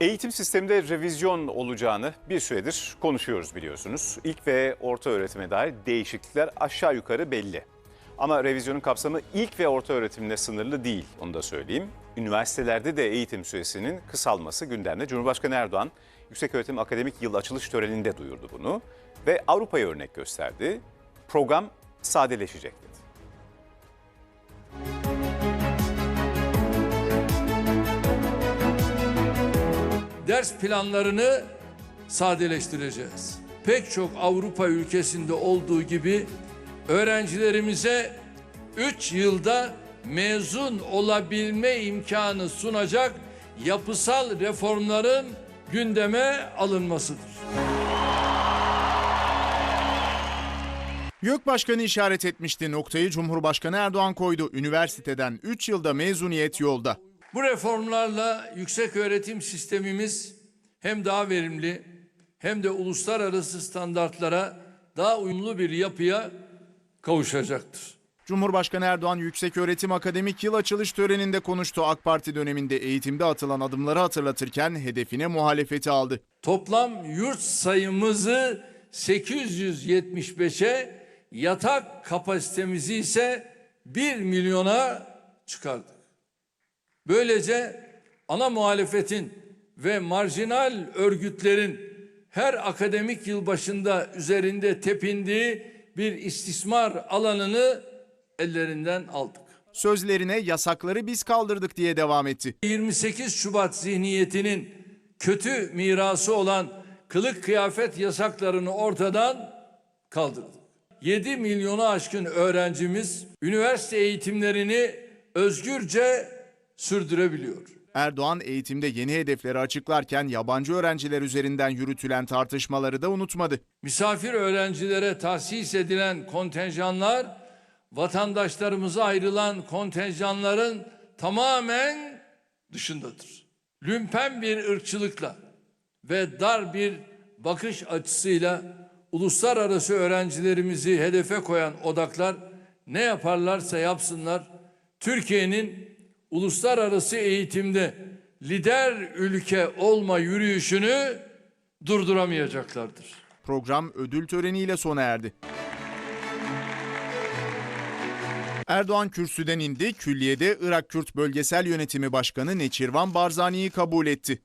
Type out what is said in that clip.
Eğitim sisteminde revizyon olacağını bir süredir konuşuyoruz biliyorsunuz. İlk ve orta öğretime dair değişiklikler aşağı yukarı belli. Ama revizyonun kapsamı ilk ve orta öğretimle sınırlı değil, onu da söyleyeyim. Üniversitelerde de eğitim süresinin kısalması gündemde. Cumhurbaşkanı Erdoğan Yükseköğretim Akademik Yıl açılış töreninde duyurdu bunu ve Avrupa'ya örnek gösterdi. Program sadeleşecek dedi. Ders planlarını sadeleştireceğiz. Pek çok Avrupa ülkesinde olduğu gibi öğrencilerimize 3 yılda mezun olabilme imkanı sunacak yapısal reformların gündeme alınmasıdır. YÖK Başkanı işaret etmişti noktayı Cumhurbaşkanı Erdoğan koydu. Üniversiteden 3 yılda mezuniyet yolda. Bu reformlarla yüksek öğretim sistemimiz hem daha verimli hem de uluslararası standartlara daha uyumlu bir yapıya kavuşacaktır. Cumhurbaşkanı Erdoğan Yükseköğretim Akademik Yıl açılış töreninde konuştu. AK Parti döneminde eğitimde atılan adımları hatırlatırken hedefine muhalefeti aldı. Toplam yurt sayımızı 875'e, yatak kapasitemizi ise 1 milyona çıkardık. Böylece ana muhalefetin ve marjinal örgütlerin her akademik yıl başında üzerinde tepindiği bir istismar alanını ellerinden aldık. Sözlerine yasakları biz kaldırdık diye devam etti. 28 Şubat zihniyetinin kötü mirası olan kılık kıyafet yasaklarını ortadan kaldırdık. 7 milyonu aşkın öğrencimiz üniversite eğitimlerini özgürce sürdürebiliyor. Erdoğan eğitimde yeni hedefleri açıklarken yabancı öğrenciler üzerinden yürütülen tartışmaları da unutmadı. Misafir öğrencilere tahsis edilen kontenjanlar vatandaşlarımıza ayrılan kontenjanların tamamen dışındadır. Lümpen bir ırkçılıkla ve dar bir bakış açısıyla uluslararası öğrencilerimizi hedefe koyan odaklar ne yaparlarsa yapsınlar Türkiye'nin uluslararası eğitimde lider ülke olma yürüyüşünü durduramayacaklardır. Program ödül töreniyle sona erdi. Erdoğan kürsüden indi, külliyede Irak Kürt Bölgesel Yönetimi Başkanı Neçirvan Barzani'yi kabul etti.